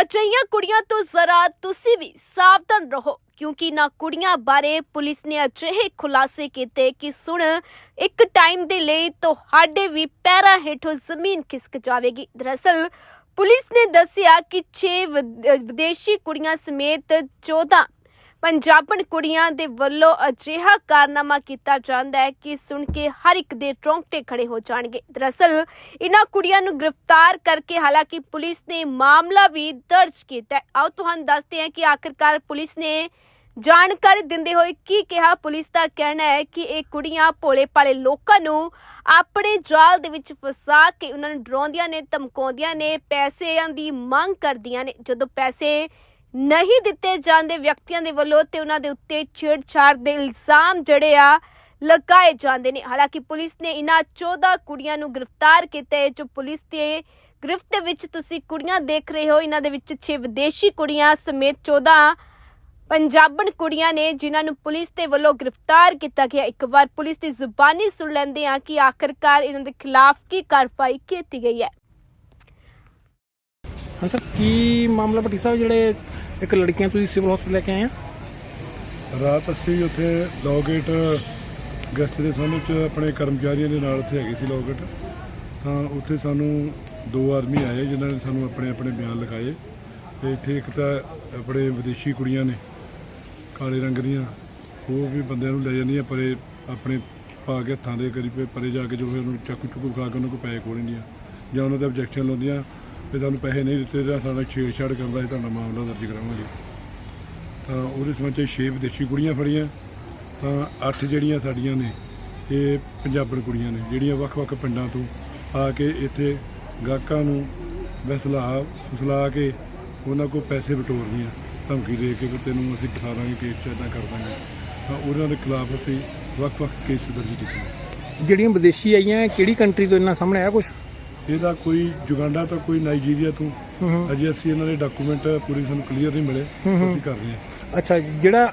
ਅਜਿਹੀਆਂ ਕੁੜੀਆਂ ਤੋਂ ਜ਼ਰਾ ਤੁਸੀਂ ਵੀ ਸਾਵਧਾਨ ਰਹੋ, ਕਿਉਂਕਿ ਇਹਨਾਂ ਕੁੜੀਆਂ ਬਾਰੇ ਪੁਲਿਸ ਨੇ ਅਜਿਹੇ ਖੁਲਾਸੇ ਕੀਤੇ ਕਿ ਸੁਣ, ਇੱਕ ਟਾਈਮ ਦੇ ਲਈ ਤੁਹਾਡੇ ਵੀ ਪੈਰਾਂ ਹੇਠੋਂ ਜ਼ਮੀਨ ਖਿਸਕ ਜਾਵੇਗੀ। ਦਰਅਸਲ, ਪੁਲਿਸ ਨੇ ਦੱਸਿਆ ਕਿ 6 ਵਿਦੇਸ਼ੀ ਕੁੜੀਆਂ ਸਮੇਤ 14 ਪੰਜਾਬਣ ਕੁੜੀਆਂ ਦੇ ਵੱਲੋਂ ਅਜਿਹਾ ਕਾਰਨਾਮਾ ਕੀਤਾ ਜਾਂਦਾ ਹੈ ਕਿ ਸੁਣ ਕੇ ਹਰ ਇੱਕ ਦੇ ਟਰੋਂਕਟੇ ਖੜੇ ਹੋ ਜਾਣਗੇ। ਦਰਅਸਲ, ਇਨ੍ਹਾਂ ਕੁੜੀਆਂ ਨੂੰ ਗ੍ਰਿਫਤਾਰ ਕਰਕੇ ਹਾਲਾਂਕਿ ਪੁਲਿਸ ਨੇ ਮਾਮਲਾ ਵੀ ਦਰਜ ਕੀਤਾ ਆਓ ਤੁਹਾਨੂੰ ਦੱਸਦੇ ਹਾਂ ਕਿ ਆਖਿਰਕਾਰ ਪੁਲਿਸ ਨੇ ਜਾਣਕਾਰੀ ਦਿੰਦੇ ਹੋਏ ਕੀ ਕਿਹਾ। ਪੁਲਿਸ ਦਾ ਕਹਿਣਾ ਹੈ ਕਿ ਇਹ ਕੁੜੀਆਂ ਭੋਲੇ ਭਾਲੇ ਲੋਕਾਂ ਨੂੰ ਆਪਣੇ ਜਾਲ ਦੇ ਵਿੱਚ ਫਸਾ ਕੇ ਉਹਨਾਂ ਨੂੰ ਡਰਾਉਂਦੀਆਂ ਨੇ, ਧਮਕਾਉਂਦੀਆਂ ਨੇ, ਪੈਸਿਆਂ ਦੀ ਮੰਗ ਕਰਦੀਆਂ ਨੇ। ਜਦੋਂ ਪੈਸੇ ਨਹੀਂ ਦਿੱਤੇ ਜਾਂਦੇ ਵਿਅਕਤੀਆਂ ਦੇ ਵੱਲੋਂ ਤੇ ਉਹਨਾਂ ਦੇ ਉੱਤੇ ਛੇੜਛਾੜ ਦੇ ਇਲਜ਼ਾਮ ਜਿਹੜੇ ਆ ਲਗਾਏ ਜਾਂਦੇ ਨੇ। ਹਾਲਾਂਕਿ ਪੁਲਿਸ ਨੇ ਇਹਨਾਂ 14 ਕੁੜੀਆਂ ਨੂੰ ਗ੍ਰਿਫਤਾਰ ਕੀਤਾ ਹੈ, ਜੋ ਪੁਲਿਸ ਦੇ ਗ੍ਰਿਫਤ ਵਿੱਚ ਤੁਸੀਂ ਕੁੜੀਆਂ ਦੇਖ ਰਹੇ ਹੋ। ਇਹਨਾਂ ਦੇ ਵਿੱਚ 6 ਵਿਦੇਸ਼ੀ ਕੁੜੀਆਂ ਸਮੇਤ 14 ਪੰਜਾਬਣ ਕੁੜੀਆਂ ਨੇ ਜਿਨ੍ਹਾਂ ਨੂੰ ਪੁਲਿਸ ਦੇ ਵੱਲੋਂ ਗ੍ਰਿਫਤਾਰ ਕੀਤਾ ਗਿਆ। ਇੱਕ ਵਾਰ ਪੁਲਿਸ ਦੀ ਜ਼ੁਬਾਨੀ ਸੁਣ ਲੈਂਦੇ ਆ ਕਿ ਆਖਰਕਾਰ ਇਹਨਾਂ ਦੇ ਖਿਲਾਫ ਕੀ ਕਾਰਵਾਈ ਕੀਤੀ ਗਈ ਹੈ। ਹਾਂ ਸਰ ਕੀ ਮਾਮਲਾ ਭੱਟੀ ਸਾਹਿਬ ਜਿਹੜੇ ਇੱਕ ਲੜਕੀਆਂ ਤੁਸੀਂ ਸਿਵਲ ਹਸਪੀਟਲ ਲੈ ਕੇ ਆਏ ਆ? ਰਾਤ ਅਸੀਂ ਉੱਥੇ ਲੋਗੇਟ ਗੈਸਟ ਦੇ ਸੰਬੰਧ ਚ ਆਪਣੇ ਕਰਮਚਾਰੀਆਂ ਦੇ ਨਾਲ ਉੱਥੇ ਹੈਗੇ ਸੀ ਲੋਗੇਟ ਤਾਂ ਉੱਥੇ ਸਾਨੂੰ ਦੋ ਆਦਮੀ ਆਏ ਜਿਨ੍ਹਾਂ ਨੇ ਸਾਨੂੰ ਆਪਣੇ ਆਪਣੇ ਬਿਆਨ ਲਿਖਾਏ। ਤੇ ਇੱਥੇ ਇੱਕ ਤਾਂ ਆਪਣੇ ਵਿਦੇਸ਼ੀ ਕੁੜੀਆਂ ਨੇ, ਕਾਲੇ ਰੰਗ ਦੀਆਂ। ਉਹ ਵੀ ਬੰਦਿਆਂ ਨੂੰ ਲੈ ਜਾਂਦੀਆਂ, ਪਰੇ ਆਪਣੇ ਪਾ ਕੇ ਹੱਥਾਂ ਦੇ ਕਰੀ ਪਰੇ ਜਾ ਕੇ ਜੋ ਫਿਰ ਉਹਨੂੰ ਚਾਕੂ ਚੁੱਕੂ ਖਾ ਕੇ ਉਹਨਾਂ ਕੋਲ ਪੈਸੇ ਖੋਲ੍ਹਣੀਆਂ ਜਾਂ ਉਹਨਾਂ ਦੇ ਆਬਜੈਕਸ਼ਨ ਲਾਉਂਦੀਆਂ। ਵੀ ਤੁਹਾਨੂੰ ਪੈਸੇ ਨਹੀਂ ਦਿੱਤੇ ਜਾਂ ਸਾਡਾ ਛੇੜਛਾੜ ਕਰਦਾ ਸੀ ਤੁਹਾਡਾ ਮਾਮਲਾ ਦਰਜ ਕਰਾਵਾਂਗੇ। ਤਾਂ ਉਹਦੇ ਸਮਾਂ 'ਚ ਛੇ ਵਿਦੇਸ਼ੀ ਕੁੜੀਆਂ ਫੜੀਆਂ। ਤਾਂ ਅੱਠ ਜਿਹੜੀਆਂ ਸਾਡੀਆਂ ਨੇ, ਇਹ ਪੰਜਾਬਣ ਕੁੜੀਆਂ ਨੇ, ਜਿਹੜੀਆਂ ਵੱਖ-ਵੱਖ ਪਿੰਡਾਂ ਤੋਂ ਆ ਕੇ ਇੱਥੇ ਗਾਹਕਾਂ ਨੂੰ ਵਸਲਾ, ਫਸਲਾ ਕੇ ਉਹਨਾਂ ਕੋਲ ਪੈਸੇ ਬਟੋਰਦੀਆਂ ਧਮਕੀ ਦੇ ਕੇ ਵੀ ਤੈਨੂੰ ਅਸੀਂ ਦਿਖਾ ਦਾਂਗੇ, ਕੇਸ 'ਚ ਇੱਦਾਂ ਕਰ ਦਾਂਗੇ। ਤਾਂ ਉਹਨਾਂ ਦੇ ਖਿਲਾਫ ਅਸੀਂ ਵੱਖ-ਵੱਖ ਕੇਸ ਦਰਜ ਕੀਤੇ। ਜਿਹੜੀਆਂ ਵਿਦੇਸ਼ੀ ਆਈਆਂ ਕਿਹੜੀ ਕੰਟਰੀ ਤੋਂ ਇਹਨਾਂ ਸਾਹਮਣੇ ਆਇਆ ਕੁਝ ਇਹਦਾ ਕੋਈ ਜੁਗਾਂਡਾ ਤੋਂ ਕੋਈ ਨਾਈਜੀਰੀਆ ਤੋਂ। ਅਜੇ ਅਸੀਂ ਇਹਨਾਂ ਦੇ ਡਾਕੂਮੈਂਟ ਪੂਰੀ ਸਾਨੂੰ ਕਲੀਅਰ ਨਹੀਂ ਮਿਲੇ। ਅਸੀਂ ਕਰ ਰਹੇ ਹਾਂ। ਅੱਛਾ ਜਿਹੜਾ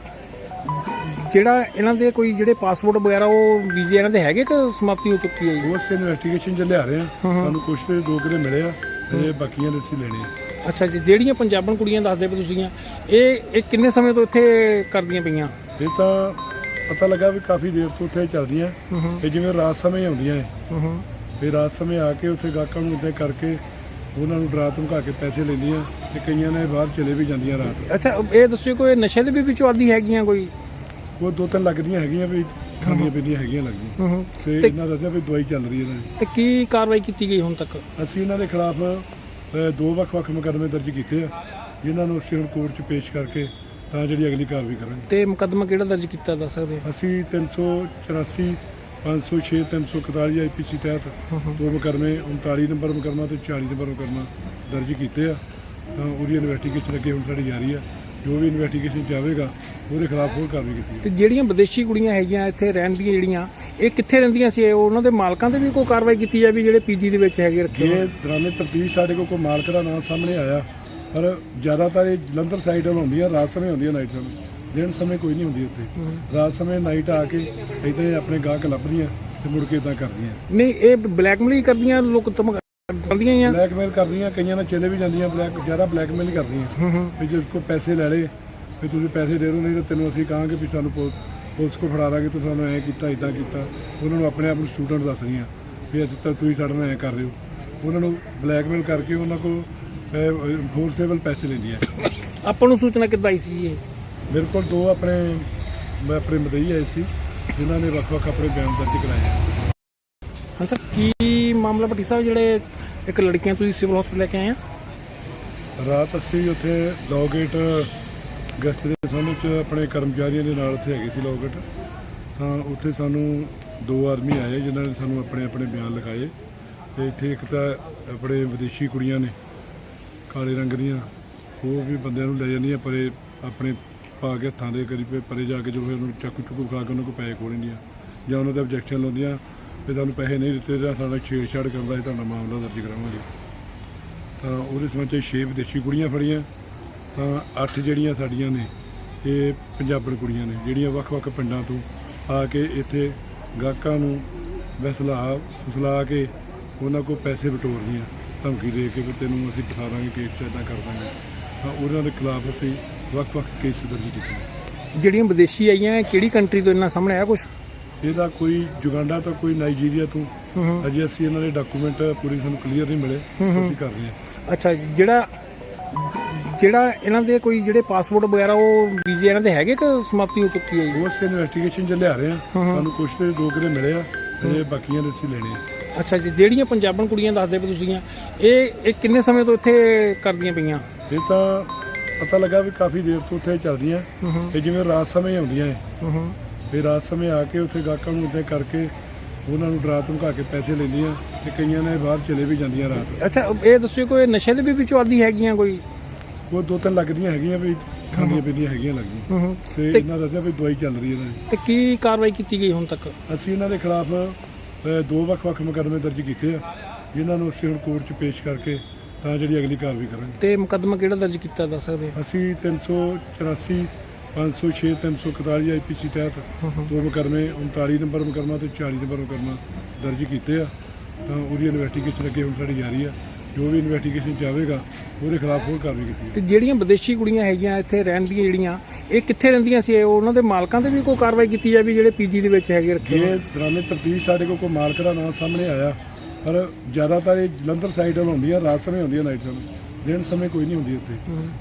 ਜਿਹੜਾ ਇਹਨਾਂ ਦੇ ਕੋਈ ਜਿਹੜੇ ਪਾਸਪੋਰਟ ਵਗੈਰਾ ਉਹ ਵੀਜ਼ੇ ਇਹਨਾਂ ਦੇ ਹੈਗੇ ਕਿ ਸਮਾਪਤੀ ਹੋ ਚੁੱਕੀ ਹੈ ਜੀ? ਉਸ ਇਨਵੈਸਟੀਗੇਸ਼ਨ ਚ ਲਿਆ ਰਹੇ ਆ। ਸਾਨੂੰ ਕੁਛ ਤੇ ਦੋ ਕਿਲੇ ਮਿਲੇ ਆ ਤੇ ਬਾਕੀਆਂ ਦੇ ਅਸੀਂ ਲੈਣੇ ਆ। ਅੱਛਾ ਜੀ ਜਿਹੜੀਆਂ ਪੰਜਾਬਣ ਕੁੜੀਆਂ ਦੱਸਦੇ ਪਏ ਤੁਸੀਂ ਇਹ ਇਹ ਕਿੰਨੇ ਸਮੇਂ ਤੋਂ ਇੱਥੇ ਕਰਦੀਆਂ ਪਈਆਂ? ਇਹ ਤਾਂ ਪਤਾ ਲੱਗਾ ਵੀ ਕਾਫੀ ਦੇਰ ਤੋਂ ਉੱਥੇ ਚੱਲਦੀਆਂ। ਇਹ ਜਿਵੇਂ ਰਾਤ ਸਮੇਂ ਆਉਂਦੀਆਂ ਹੂੰ। ਫਿਰ ਰਾਤ ਸਮੇਂ ਆ ਕੇ ਉੱਥੇ ਗਾਹਕਾਂ ਨੂੰ ਇੱਦਾਂ ਕਰਕੇ ਉਹਨਾਂ ਨੂੰ ਡਰਾ ਧਮਕਾ ਕੇ ਪੈਸੇ ਲੈਂਦੀਆਂ ਤੇ ਕਈਆਂ ਨੇ ਬਾਹਰ ਚਲੇ ਵੀ ਜਾਂਦੀਆਂ ਰਾਤ। ਅੱਛਾ ਇਹ ਦੱਸਿਓ ਕੋਈ ਨਸ਼ੇ ਦੇ ਵੀ ਵਿੱਚੋਂ ਆਦੀ ਹੈਗੀਆਂ ਕੋਈ? ਉਹ ਦੋ ਤਿੰਨ ਲੱਗਦੀਆਂ ਹੈਗੀਆਂ ਵੀ ਖਾਣੀਆਂ ਪੀਣੀਆਂ ਹੈਗੀਆਂ ਲੱਗਦੀਆਂ। ਤੇ ਇਹਨਾਂ ਦੱਸਿਆ ਵੀ ਦਵਾਈ ਚੱਲ ਰਹੀ ਹੈ ਇਹਨਾਂ ਦੀ ਤੇ ਕੀ ਕਾਰਵਾਈ ਕੀਤੀ ਗਈ ਹੁਣ ਤੱਕ? ਅਸੀਂ ਇਹਨਾਂ ਦੇ ਖਿਲਾਫ ਦੋ ਵੱਖ-ਵੱਖ ਮੁਕੱਦਮੇ ਦਰਜ ਕੀਤੇ ਆ ਜਿਨ੍ਹਾਂ ਨੂੰ ਅਸੀਂ ਹੁਣ ਕੋਰਟ 'ਚ ਪੇਸ਼ ਕਰਕੇ ਤਾਂ ਜਿਹੜੀ ਅਗਲੀ ਕਾਰਵਾਈ ਕਰਾਂਗੇ। ਤੇ ਮੁਕੱਦਮਾ ਕਿਹੜਾ ਦਰਜ ਕੀਤਾ ਦੱਸ ਸਕਦੇ ਅਸੀਂ 384 506 341 ਆਈਪੀਸੀ ਤਹਿਤ ਦੋ ਮੁਕੱਦਮੇ 39 ਨੰਬਰ ਮੁਕੱਦਮਾ ਤੇ 40 ਨੰਬਰ ਮੁਕੱਦਮਾ ਦਰਜ ਕੀਤੇ ਆ। ਤਾਂ ਉਹਦੀ ਇਨਵੈਸਟੀਗੇਸ਼ਨ ਅੱਗੇ ਹੁਣ ਸਾਡੀ ਜਾਰੀ ਆ। ਜੋ ਵੀ ਇਨਵੈਸਟੀਗੇਸ਼ਨ ਚਾਹੇਗਾ ਉਹਦੇ ਖਿਲਾਫ ਹੋਰ ਕਾਰਵਾਈ ਕੀਤੀ ਤੇ ਜਿਹੜੀਆਂ ਵਿਦੇਸ਼ੀ ਕੁੜੀਆਂ ਹੈਗੀਆਂ ਇੱਥੇ ਰਹਿੰਦੀਆਂ ਜਿਹੜੀਆਂ ਇਹ ਕਿੱਥੇ ਰਹਿੰਦੀਆਂ ਸੀ? ਉਹਨਾਂ ਦੇ ਮਾਲਕਾਂ ਤੇ ਵੀ ਕੋਈ ਕਾਰਵਾਈ ਕੀਤੀ ਜਾਵੇ ਜਿਹੜੇ ਪੀਜੀ ਦੇ ਵਿੱਚ ਹੈਗੇ ਰੱਖੇ? ਇਹ ਦੌਰਾਨੇ ਤਫਤੀਸ਼ ਸਾਡੇ ਕੋਲ ਕੋਈ ਮਾਲਕ ਦਾ ਨਾਮ ਸਾਹਮਣੇ ਆਇਆ ਪਰ ਜ਼ਿਆਦਾਤਰ ਇਹ ਜਲੰਧਰ ਸਾਈਡ ਵੱਲ ਹੁੰਦੀਆਂ ਰਾਤ ਸਮੇਂ ਹੁੰਦੀਆਂ ਨਾਈਟ ਸਮੇਂ ਦਿਨ ਸਮੇਂ ਕੋਈ ਨਹੀਂ ਹੁੰਦੀ ਉੱਥੇ। ਰਾਤ ਸਮੇਂ ਨਾਈਟ ਆ ਕੇ ਇੱਦਾਂ ਆਪਣੇ ਗਾਹਕ ਲੱਭਦੀਆਂ ਤੇ ਮੁੜ ਕੇ ਇਦਾਂ ਕਰਦੀਆਂ। ਨਹੀਂ ਇਹ ਬਲੈਕਮੇਲ ਕਰਦੀਆਂ ਲੋਕ ਤਮ ਕਰਦੀਆਂ ਆ। ਬਲੈਕਮੇਲ ਕਰਦੀਆਂ ਕਈਆਂ ਨਾਲ ਚਲੇ ਵੀ ਜਾਂਦੀਆਂ ਬਲੈਕ ਜ਼ਿਆਦਾ ਬਲੈਕਮੇਲ ਕਰਦੀਆਂ। ਵੀ ਜੇ ਕੋ ਪੈਸੇ ਲੈ ਲਏ ਵੀ ਤੁਸੀਂ ਪੈਸੇ ਦੇ ਦਿਓ ਨਹੀਂ ਤਾਂ ਤੈਨੂੰ ਅਸੀਂ ਕਹਾਂਗੇ ਵੀ ਸਾਨੂੰ ਪੁਲਿਸ ਕੋ ਫੜਾ ਦਾਂਗੇ ਤੁਸੀਂ ਸਾਨੂੰ ਐਂ ਕੀਤਾ ਇਦਾਂ ਕੀਤਾ। ਉਹਨਾਂ ਨੂੰ ਆਪਣੇ ਆਪ ਨੂੰ ਸਟੂਡੈਂਟ ਦੱਸਦੀਆਂ ਵੀ ਅਸੀਂ ਤਾਂ ਤੁਸੀਂ ਸਾਡੇ ਨਾਲ ਐਂ ਕਰ ਰਹੇ ਹੋ। ਉਹਨਾਂ ਨੂੰ ਬਲੈਕਮੇਲ ਕਰਕੇ ਉਹਨਾਂ ਕੋ ਫੋਰਸੇਬਲ ਪੈਸੇ ਲੈਂਦੀਆਂ। ਆਪਾਂ ਨੂੰ ਸੂਚਨਾ ਕਿੱਦਾਂ ਆਈ ਸੀ ਇਹ? ਮੇਰੇ ਕੋਲ ਦੋ ਆਪਣੇ ਮੈਂ ਆਪਣੇ ਮਦਈ ਆਏ ਸੀ ਜਿਨ੍ਹਾਂ ਨੇ ਵੱਖ-ਵੱਖ ਆਪਣੇ ਬਿਆਨ ਦਰਜ ਕਰਾਏ ਹਾਂ ਸਰ ਕੀ ਮਾਮਲਾ ਭੱਟੀ ਸਾਹਿਬ ਜਿਹੜੇ ਇੱਕ ਲੜਕੀਆਂ ਤੁਸੀਂ ਸਿਵਲ ਹਸਪੀਟਲ ਲੈ ਕੇ ਆਏ ਆ? ਰਾਤ ਅਸੀਂ ਉੱਥੇ ਲੋਗੇਟ ਗੈਸਟ ਦੇ ਸੰਬੰਧ ਚ ਆਪਣੇ ਕਰਮਚਾਰੀਆਂ ਦੇ ਨਾਲ ਉੱਥੇ ਹੈਗੇ ਸੀ ਲੋਗੇਟ ਤਾਂ ਉੱਥੇ ਸਾਨੂੰ ਦੋ ਆਦਮੀ ਆਏ ਜਿਨ੍ਹਾਂ ਨੇ ਸਾਨੂੰ ਆਪਣੇ ਆਪਣੇ ਬਿਆਨ ਲਿਖਾਏ। ਤੇ ਇੱਥੇ ਇੱਕ ਤਾਂ ਆਪਣੇ ਵਿਦੇਸ਼ੀ ਕੁੜੀਆਂ ਨੇ ਕਾਲੇ ਰੰਗ ਦੀਆਂ ਉਹ ਵੀ ਬੰਦਿਆਂ ਨੂੰ ਲੈ ਜਾਂਦੀਆਂ ਪਰੇ ਆਪਣੇ ਪਾ ਕੇ ਹੱਥਾਂ ਦੇ ਕਰੀ ਪਰੇ ਜਾ ਕੇ ਜੋ ਫਿਰ ਉਹਨੂੰ ਚਾਕੂ ਚੁੱਕੂ ਖਾ ਕੇ ਉਹਨਾਂ ਕੋਲ ਪੈਸੇ ਖੋਲ੍ਹਣੀਆਂ ਜਾਂ ਉਹਨਾਂ ਦੇ ਆਬਜੈਕਸ਼ਨ ਲਾਉਂਦੀਆਂ ਵੀ ਤੁਹਾਨੂੰ ਪੈਸੇ ਨਹੀਂ ਦਿੱਤੇ ਜਾਂ ਸਾਡਾ ਛੇੜਛਾੜ ਕਰਦਾ ਸੀ ਤੁਹਾਡਾ ਮਾਮਲਾ ਦਰਜ ਕਰਾਵਾਂਗੇ। ਤਾਂ ਉਹਦੇ ਸੰਬੰਧ 'ਚ ਛੇ ਵਿਦੇਸ਼ੀ ਕੁੜੀਆਂ ਫੜੀਆਂ। ਤਾਂ ਅੱਠ ਜਿਹੜੀਆਂ ਸਾਡੀਆਂ ਨੇ, ਇਹ ਪੰਜਾਬਣ ਕੁੜੀਆਂ ਨੇ, ਜਿਹੜੀਆਂ ਵੱਖ-ਵੱਖ ਪਿੰਡਾਂ ਤੋਂ ਆ ਕੇ ਇੱਥੇ ਗਾਹਕਾਂ ਨੂੰ ਵਸਲਾ, ਫਸਲਾ ਕੇ ਉਹਨਾਂ ਕੋਲ ਪੈਸੇ ਬਟੋਰਦੀਆਂ ਧਮਕੀ ਦੇ ਕੇ ਵੀ ਤੈਨੂੰ ਅਸੀਂ ਦਿਖਾ ਦਾਂਗੇ, ਕੇਸ 'ਚ ਇੱਦਾਂ ਕਰ ਦਾਂਗੇ। ਤਾਂ ਉਹਨਾਂ ਦੇ ਖਿਲਾਫ ਅਸੀਂ ਵੱਖ-ਵੱਖ ਕੇਸ ਦਰਜ ਕੀਤੇ ਜਿਹੜੀਆਂ ਵਿਦੇਸ਼ੀ ਆਈਆਂ ਇਹ ਕਿਹੜੀ ਕੰਟਰੀ ਤੋਂ ਇਹਨਾਂ ਸਾਹਮਣੇ ਆਇਆ ਕੁਝ ਇਹਦਾ ਕੋਈ ਜੁਗਾਂਡਾ ਤੋਂ ਕੋਈ ਨਾਈਜੀਰੀਆ ਤੋਂ। ਅਜੇ ਅਸੀਂ ਇਹਨਾਂ ਦੇ ਡਾਕੂਮੈਂਟ ਪੂਰੀ ਸਾਨੂੰ ਕਲੀਅਰ ਨਹੀਂ ਮਿਲੇ। ਅਸੀਂ ਕਰ ਰਹੇ ਹਾਂ। ਅੱਛਾ ਜਿਹੜਾ ਜਿਹੜਾ ਇਹਨਾਂ ਦੇ ਕੋਈ ਜਿਹੜੇ ਪਾਸਪੋਰਟ ਵਗੈਰਾ ਉਹ ਵੀਜ਼ੇ ਇਹਨਾਂ ਦੇ ਹੈਗੇ ਕਿ ਸਮਾਪਤੀ ਹੋ ਚੁੱਕੀ ਹੈ ਜੀ? ਉਸ ਇਨਵੈਸਟੀਗੇਸ਼ਨ ਚ ਲਿਆ ਰਹੇ ਹਾਂ। ਸਾਨੂੰ ਕੁਝ ਤੇ ਦੋ ਕਿਰੇ ਮਿਲੇ ਆ। ਅਜੇ ਬਾਕੀਆਂ ਦੇ ਅਸੀਂ ਲੈਣੇ ਆ। ਅੱਛਾ ਜੀ ਜਿਹੜੀਆਂ ਪੰਜਾਬਣ ਕੁੜੀਆਂ ਦੱਸਦੇ ਪਏ ਤੁਸੀਂ ਇਹ ਇਹ ਕਿੰਨੇ ਸਮੇਂ ਤੋਂ ਇੱਥੇ ਕਰਦੀਆਂ ਪਈਆਂ? ਇਹ ਤਾਂ ਪਤਾ ਲੱਗਾ ਵੀ ਕਾਫੀ ਦੇਰ ਤੋਂ ਉੱਥੇ ਚੱਲਦੀਆਂ। ਤੇ ਜਿਵੇਂ ਰਾਤ ਸਮੇਂ ਆਉਂਦੀਆਂ ਹੈ ਫਿਰ ਰਾਤ ਸਮੇਂ ਆ ਕੇ ਉੱਥੇ ਗਾਹਕਾਂ ਨੂੰ ਉੱਤੇ ਕਰਕੇ ਉਹਨਾਂ ਨੂੰ ਡਰਾ ਧਮਕਾ ਕੇ ਪੈਸੇ ਲੈਂਦੀਆਂ ਤੇ ਕਈਆਂ ਨੇ ਬਾਹਰ ਚਲੇ ਵੀ ਜਾਂਦੀਆਂ ਰਾਤ। ਅੱਛਾ ਇਹ ਦੱਸਿਓ ਕੋਈ ਨਸ਼ੇ ਦੇ ਵੀ ਵਿੱਚੋਂ ਆਦੀ ਹੈਗੀਆਂ ਕੋਈ? ਉਹ ਦੋ ਤਿੰਨ ਲੱਗਦੀਆਂ ਹੈਗੀਆਂ ਵੀ ਖਾਂਦੀਆਂ ਪੀਂਦੀਆਂ ਹੈਗੀਆਂ ਲੱਗਦੀਆਂ। ਤੇ ਤੇ- ਇਹਨਾਂ ਦੱਸਿਆ ਵੀ ਦਵਾਈ ਚੱਲ ਰਹੀ ਹੈ ਇਹਨਾਂ ਦੀ। ਤੇ ਕੀ ਕਾਰਵਾਈ ਕੀਤੀ ਗਈ ਹੁਣ ਤੱਕ? ਅਸੀਂ ਇਹਨਾਂ ਦੇ ਖਿਲਾਫ ਦੋ ਵੱਖ-ਵੱਖ ਮੁਕੱਦਮੇ ਦਰਜ ਕੀਤੇ ਆ। ਜਿਨ੍ਹਾਂ ਨੂੰ ਅਸੀਂ ਹੁਣ ਕੋਰਟ 'ਚ ਪੇਸ਼ ਕਰਕੇ ਤਾਂ ਜਿਹੜੀ ਅਗਲੀ ਕਾਰਵਾਈ ਕਰਾਂਗੇ। ਤੇ ਮੁਕੱਦਮਾ ਕਿਹੜਾ ਦਰਜ ਕੀਤਾ ਦੱਸ ਸਕਦੇ ਆ ਅਸੀਂ 384 506 341 ਆਈਪੀਸੀ ਤਹਿਤ ਦੋ ਮੁਕੱਦਮੇ 39 ਨੰਬਰ ਮੁਕੱਦਮਾ ਤੇ 40 ਨੰਬਰ ਮੁਕੱਦਮਾ ਦਰਜ ਕੀਤੇ ਆ। ਤਾਂ ਉਹਦੀ ਇਨਵੈਸਟੀਗੇਸ਼ਨ ਅੱਗੇ ਹੁਣ ਸਾਡੀ ਜਾਰੀ ਆ। ਜੋ ਵੀ ਇਨਵੈਸਟੀਗੇਸ਼ਨ ਚਾਹੇਗਾ ਉਹਦੇ ਖਿਲਾਫ ਹੋਰ ਕਾਰਵਾਈ ਕੀਤੀ ਤੇ ਜਿਹੜੀਆਂ ਵਿਦੇਸ਼ੀ ਕੁੜੀਆਂ ਹੈਗੀਆਂ ਇੱਥੇ ਰਹਿਣ ਦੀਆਂ ਜਿਹੜੀਆਂ ਇਹ ਕਿੱਥੇ ਰਹਿੰਦੀਆਂ ਸੀ? ਉਹਨਾਂ ਦੇ ਮਾਲਕਾਂ ਤੇ ਵੀ ਕੋਈ ਕਾਰਵਾਈ ਕੀਤੀ ਜਾਵੇ ਜਿਹੜੇ ਪੀਜੀ ਦੇ ਵਿੱਚ ਹੈਗੇ ਰੱਖੇ ਇਹ? ਦੌਰਾਨੇ ਤਫਤੀਸ਼ ਸਾਡੇ ਕੋਲ ਕੋਈ ਮਾਲਕ ਦਾ ਨਾਮ ਸਾਹਮਣੇ ਆਇਆ। ਪਰ ਜ਼ਿਆਦਾਤਰ ਇਹ ਜਲੰਧਰ ਸਾਈਡ ਵੱਲ ਹੁੰਦੀਆਂ ਰਾਤ ਸਮੇਂ ਹੁੰਦੀਆਂ ਨਾਈਟ ਸਮੇਂ। ਦਿਨ ਸਮੇਂ ਕੋਈ ਨਹੀਂ ਹੁੰਦੀ ਉੱਥੇ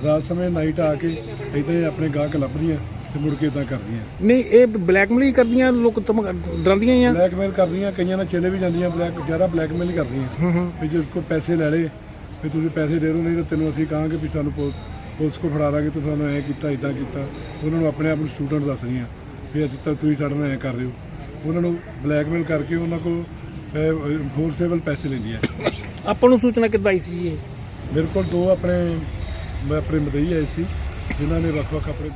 ਰਾਤ ਸਮੇਂ ਨਾਈਟ ਆ ਕੇ ਇਦਾਂ ਹੀ ਆਪਣੇ ਗਾਹਕ ਲੱਭਦੀਆਂ ਤੇ ਮੁੜ ਕੇ ਇਦਾਂ ਕਰਦੀਆਂ। ਨਹੀਂ ਇਹ ਬਲੈਕਮੇਲ ਕਰਦੀਆਂ ਲੋਕ ਧਮਕਾ- ਡਰਾਉਂਦੀਆਂ ਹੀ ਆ। ਬਲੈਕਮੇਲ ਕਰਦੀਆਂ ਕਈਆਂ ਨਾਲ ਚਲੇ ਵੀ ਜਾਂਦੀਆਂ ਬਲੈਕ ਜ਼ਿਆਦਾ ਬਲੈਕਮੇਲ ਹੀ ਕਰਦੀਆਂ। ਵੀ ਜੇ ਕੋਈ ਪੈਸੇ ਲੈ ਲੇ ਵੀ ਤੁਸੀਂ ਪੈਸੇ ਦੇ ਦਿਓ ਨਹੀਂ ਤਾਂ ਤੈਨੂੰ ਅਸੀਂ ਕਹਾਂਗੇ ਵੀ ਪੁ- ਪੁਲਿਸ ਕੋ ਫੜਾ ਦਾਂਗੇ ਤੂੰ ਸਾਨੂੰ ਐਂ ਕੀਤਾ ਇਦਾਂ ਕੀਤਾ। ਉਹਨਾਂ ਨੂੰ ਆਪਣੇ ਆਪ ਨੂੰ ਸਟੂਡੈਂਟ ਦੱਸ ਰਹੀਆਂ ਵੀ ਅਸੀਂ ਤਾਂ ਤੁਸੀਂ ਸਾਡੇ ਨਾਲ ਐਂ ਕਰ ਰਹੇ ਹੋ। ਉਹਨਾਂ ਨੂੰ ਬਲੈਕਮੇਲ ਕਰਕੇ ਉਹਨਾਂ ਕੋ ਫੋਰਸੇਬਲ ਪੈਸੇ ਲੈਂਦੀਆਂ ਆਪਾਂ ਨੂੰ ਸੂਚਨਾ ਕਿੱਦਾਂ ਆਈ ਸੀ ਜੀ ਇਹ? ਮੇਰੇ ਕੋਲ ਦੋ ਆਪਣੇ ਮੈਂ ਆਪਣੇ ਮਦਈ ਆਏ ਸੀ ਜਿਨ੍ਹਾਂ ਨੇ ਵੱਖ-ਵੱਖ ਆਪਣੇ